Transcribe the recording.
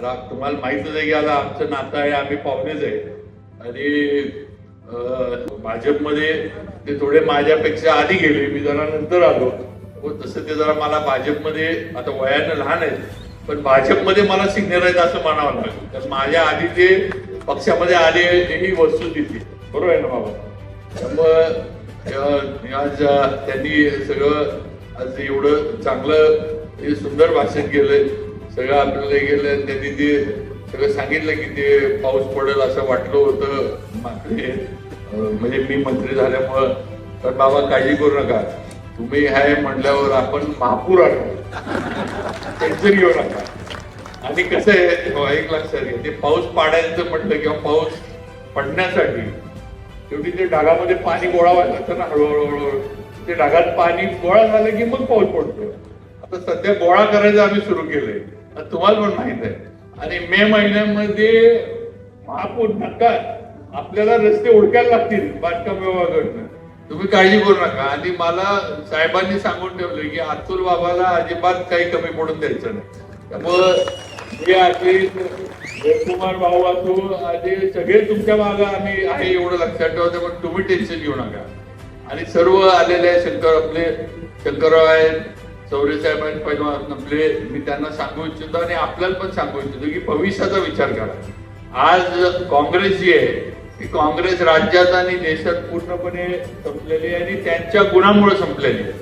आता तुम्हाला माहितच आहे की आता आमचं नातं आहे आम्ही पाहुणेच आहे. आणि भाजपमध्ये ते थोडे माझ्यापेक्षा आधी गेले मी जरा नंतर आलो. व तसं ते जरा मला भाजपमध्ये आता वयानं लहान आहेत पण भाजपमध्ये मला सिनियर आहेत असं म्हणावं लागेल. तर माझ्या आधी ते पक्षामध्ये आले ही वस्तू दिली बरोबर आहे ना बाबा? त्यामुळं आज त्यांनी सगळं आज एवढं चांगलं हे सुंदर भाषण केलंय. सगळं आपल्याला गेलं आणि त्यांनी ते सगळं सांगितलं की ते पाऊस पडेल असं वाटलं होतं. मात्र म्हणजे मी मंत्री झाल्यामुळं तर बाबा काळजी करू नका. तुम्ही हाय म्हटल्यावर आपण महापूर आणू. टेन्शन घेऊ नका. आणि कसं आहे हो, एक लक्षात घ्या ते पाऊस पाडायचं म्हटलं किंवा पाऊस पडण्यासाठी शेवटी ते ढगामध्ये पाणी गोळा व्हायला लागतं ना हळूहळू हळूहळू ते ढगात पाणी गोळा झालं की मग पाऊस पडतो. आता सध्या गोळा करायचं आम्ही सुरू केलंय. तुम्हाला पण माहीत आहे. आणि मे महिन्यामध्ये महापूर नका. आपल्याला रस्ते ओळखायला लागतील बांधकाम विभागाकडनं. तुम्ही काळजी करू नका. आणि मला साहेबांनी सांगून ठेवलं की अतुल बाबाला अजिबात काही कमी पडून द्यायचं नाही. त्यामुळं हे आपले जयकुमार भाऊ असो आणि सगळे तुमच्या मागं आम्ही आहे एवढं लक्षात ठेवतो पण तुम्ही टेन्शन घेऊ नका. आणि सर्व आलेले शंकर आपले शंकरराव आहेत चौरे साहेबांनी पहिला पहिलवान मी त्यांना सांगू इच्छितो आणि आपल्याला पण सांगू इच्छितो की भविष्याचा विचार करा. आज काँग्रेस जी आहे ती काँग्रेस राज्यात आणि देशात पूर्णपणे संपलेली आहे आणि त्यांच्या गुणामुळे संपलेली आहे.